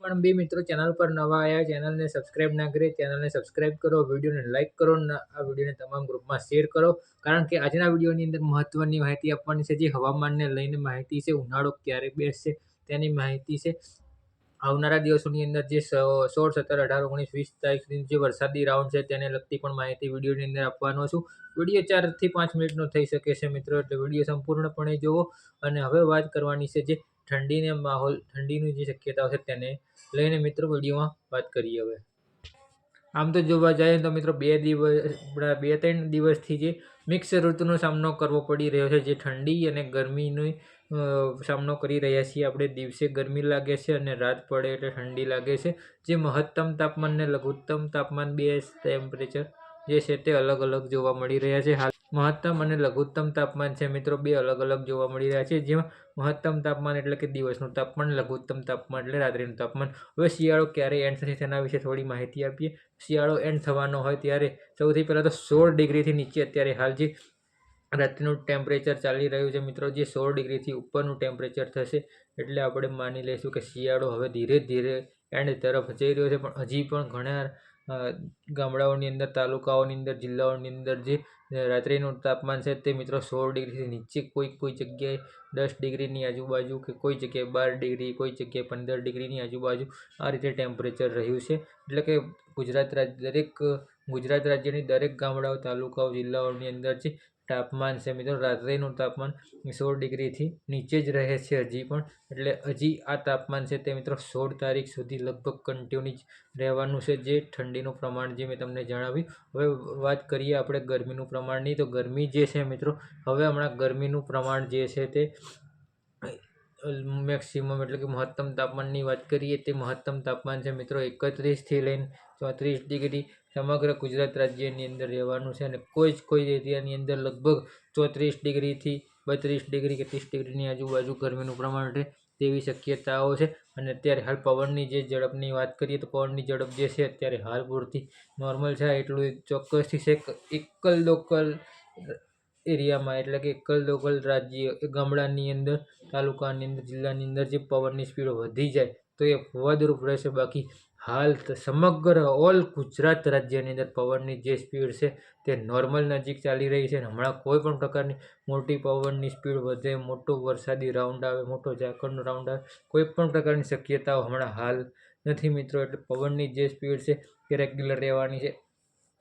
પણ બે મિત્રો, ચેનલ પર નવા આવ્યા ચેનલને સબસ્ક્રાઈબ ના કરી, ચેનલને સબસ્ક્રાઇબ કરો, વિડીયોને લાઇક કરો આ વિડીયોને તમામ ગ્રુપમાં શેર કરો. કારણ કે આજના વિડીયોની અંદર મહત્ત્વની માહિતી આપવાની છે, જે હવામાનને લઈને માહિતી છે, ઉનાળો ક્યારે બેસશે તેની માહિતી છે. આવનારા દિવસોની અંદર જે સોળ, સત્તર, અઢાર, ઓગણીસ, વીસ તારીખ જે વરસાદી રાઉન્ડ છે, તેને લગતી પણ માહિતી વિડીયોની અંદર આપવાનો છું. વીડિયો ચારથી પાંચ મિનિટનો થઈ શકે છે મિત્રો, એટલે વીડિયો સંપૂર્ણપણે જુઓ અને હવે વાત કરવાની છે જે ઠંડીને માહોલ, ઠંડીની જે શક્યતાઓ છે તેને લઈને મિત્રો વિડીયોમાં વાત કરીએ હવે. આમ તો જોવા જઈએ તો મિત્રો બે દિવસ બે ત્રણ દિવસથી જે મિક્સ ઋતુનો સામનો કરવો પડી રહ્યો છે, જે ઠંડી અને ગરમીનો સામનો કરી રહ્યા છીએ આપણે. દિવસે ગરમી લાગે છે અને રાત પડે એટલે ઠંડી લાગે છે. જે મહત્તમ તાપમાન ને લઘુત્તમ તાપમાન બે ટેમ્પરેચર જે છે તે અલગ અલગ જોવા મળી રહ્યા છે. હાલ મહત્તમ અને લઘુત્તમ તાપમાન છે મિત્રો. બે અલગ અલગ જોવા મળી રહ્યા છે. જેમાં મહત્તમ તાપમાન એટલે કે દિવસનું તાપમાન, લઘુત્તમ તાપમાન એટલે રાત્રિનું તાપમાન. હવે શિયાળો ક્યારે એન્ડ થશે તેના વિશે થોડી માહિતી આપીએ. શિયાળો એન્ડ થવાનો હોય ત્યારે સૌથી પહેલાં તો સોળ ડિગ્રીથી નીચે અત્યારે હાલ જે રાત્રિનું ટેમ્પરેચર ચાલી રહ્યું છે મિત્રો. જે સોળ ડિગ્રીથી ઉપરનું ટેમ્પરેચર થશે એટલે આપણે માની લઈશું કે શિયાળો હવે ધીરે ધીરે એન્ડ તરફ જઈ રહ્યો છે. પણ હજી પણ ઘણા ગામડાઓની અંદર, તાલુકાઓની અંદર, જિલ્લાઓની અંદર જે રાત્રિનું તાપમાન છે તે મિત્રો સોળ ડિગ્રીથી નીચે કોઈ કોઈ જગ્યાએ દસ ડિગ્રીની આજુબાજુ કે કોઈ જગ્યાએ બાર ડિગ્રી, કોઈ જગ્યાએ પંદર ડિગ્રીની આજુબાજુ આ રીતે ટેમ્પરેચર રહ્યું છે. એટલે કે ગુજરાત રાજ્ય દરેક ગુજરાત રાજ્યની દરેક ગામડાઓ, તાલુકાઓ, જિલ્લાઓની અંદર જે તાપમાન છે મિત્રો, રાત્રિનું તાપમાન સોળ ડિગ્રીથી નીચે જ રહે છે હજી પણ. એટલે હજી આ તાપમાન છે તે મિત્રો સોળ તારીખ સુધી લગભગ કન્ટિન્યુ રહેવાનું છે, જે ઠંડીનું પ્રમાણ જે મેં તમને જણાવ્યું. હવે વાત કરીએ આપણે ગરમીનું પ્રમાણની. તો ગરમી જે છે મિત્રો, હવે હમણાં ગરમીનું પ્રમાણ જે છે તે મેક્સિમમ એટલે કે મહત્તમ તાપમાનની વાત કરીએ તે મહત્તમ તાપમાન છે મિત્રો એકત્રીસથી લઈને ચોત્રીસ ડિગ્રી સમગ્ર ગુજરાત રાજ્યની અંદર રહેવાનું છે અને કોઈ જ કોઈ એરિયાની અંદર લગભગ ચોત્રીસ ડિગ્રીથી બત્રીસ ડિગ્રી કે ત્રીસ ડિગ્રીની આજુબાજુ ગરમીનું પ્રમાણ રહે તેવી શક્યતાઓ છે. અને અત્યારે હાલ પવનની જે ઝડપની વાત કરીએ તો પવનની ઝડપ જે છે અત્યારે હાલ પૂરતી નોર્મલ છે. એટલું ચોક્કસથી છે એકલ લોકલ એરિયામાં એટલે કે એકલ દોકલ રાજ્ય ગામડાની અંદર, તાલુકાની અંદર, જિલ્લાની અંદર જે પવનની સ્પીડ વધી જાય, તો એ ફવાદરૂપ રહેશે. બાકી હાલ સમગ્ર ઓલ ગુજરાત રાજ્યની અંદર પવનની જે સ્પીડ છે, તે નોર્મલ નજીક ચાલી રહી છે અને હમણાં કોઈ પણ પ્રકારની મોટી પવનની સ્પીડ વધે, મોટો વરસાદી રાઉન્ડ આવે, મોટો ઝાકળનો રાઉન્ડ આવે, કોઈ પણ પ્રકારની શક્યતાઓ હમણાં હાલ નથી મિત્રો. એટલે પવનની જે સ્પીડ છે તે રેગ્યુલર રહેવાની છે.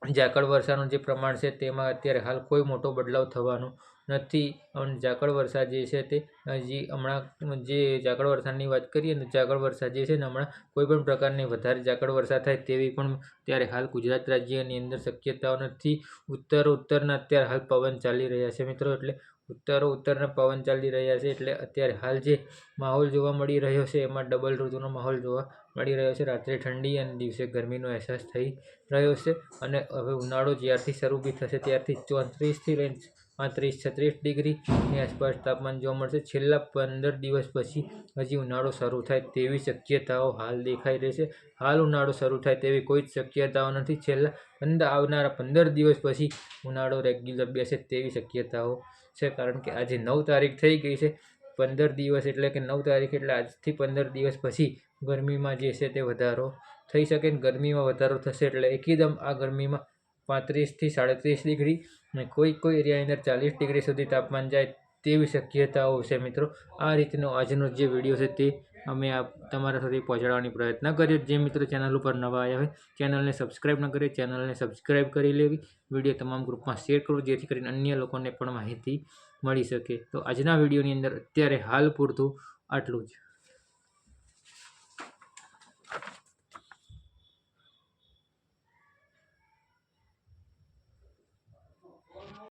ઝાકળ વર્ષાનું જે પ્રમાણ છે તેમાં અત્યારે હાલ કોઈ મોટો બદલાવ થવાનો નથી. અને ઝાકળ વર્ષા જે છે તે હજી હમણાં જે ઝાકળ વરસાદની વાત કરીએ ને ઝાકળ વર્ષા જે છે ને હમણાં કોઈ પણ પ્રકારની વધારે ઝાકળ વર્ષા થાય તેવી પણ ત્યારે હાલ ગુજરાત રાજ્યની અંદર શક્યતાઓ નથી. ઉત્તર ઉત્તરના અત્યારે હાલ પવન ચાલી રહ્યા છે મિત્રો એટલે ઉત્તરો ઉત્તરના પવન ચાલી રહ્યા છે એટલે અત્યારે હાલ જે માહોલ જોવા મળી રહ્યો છે એમાં ડબલ ઋતુનો માહોલ જોવા મળી રહ્યો છે. રાત્રે ઠંડી અને દિવસે ગરમીનો અહેસાસ થઈ રહ્યો છે અને હવે ઉનાળો જ્યારથી શરૂ બી થશે ત્યારથી ચોત્રીસથી લઈને પાંત્રીસ, છત્રીસ ડિગ્રીની આસપાસ તાપમાન જોવા મળશે. છેલ્લા પંદર દિવસ પછી હજી ઉનાળો શરૂ થાય તેવી શક્યતાઓ હાલ દેખાઈ રહી છે. હાલ ઉનાળો શરૂ થાય તેવી કોઈ જ શક્યતાઓ નથી. છેલ્લા પંદર, આવનારા પંદર દિવસ પછી ઉનાળો રેગ્યુલર બેસે તેવી શક્યતાઓ છે. કારણ કે આજે નવ તારીખ થઈ ગઈ છે. પંદર દિવસ એટલે કે નવ તારીખ એટલે આજથી પંદર દિવસ પછી ગરમીમાં જે છે તે વધારો થઈ શકે ને ગરમીમાં વધારો થશે એટલે એકદમ આ ગરમીમાં પાંત્રીસથી સાડત્રીસ ડિગ્રી અને કોઈ કોઈ એરિયાની અંદર ચાલીસ ડિગ્રી સુધી તાપમાન જાય તેવી શક્યતાઓ છે મિત્રો. આ રીતનો આજનો જે વીડિયો છે તે અમે આ તમારા સુધી પહોંચાડવાની પ્રયત્ન કર્યો જે મિત્રો ચેનલ ઉપર નવા આવ્યા હોય, ચેનલને સબસ્ક્રાઈબ ન કરે, ચેનલને સબસ્ક્રાઈબ કરી લેવી. વીડિયો તમામ ગ્રુપમાં શેર કરો, જેથી કરીને અન્ય લોકોને પણ માહિતી મળી શકે. તો આજના વિડીયોની અંદર અત્યારે હાલ પૂરતું આટલું જ.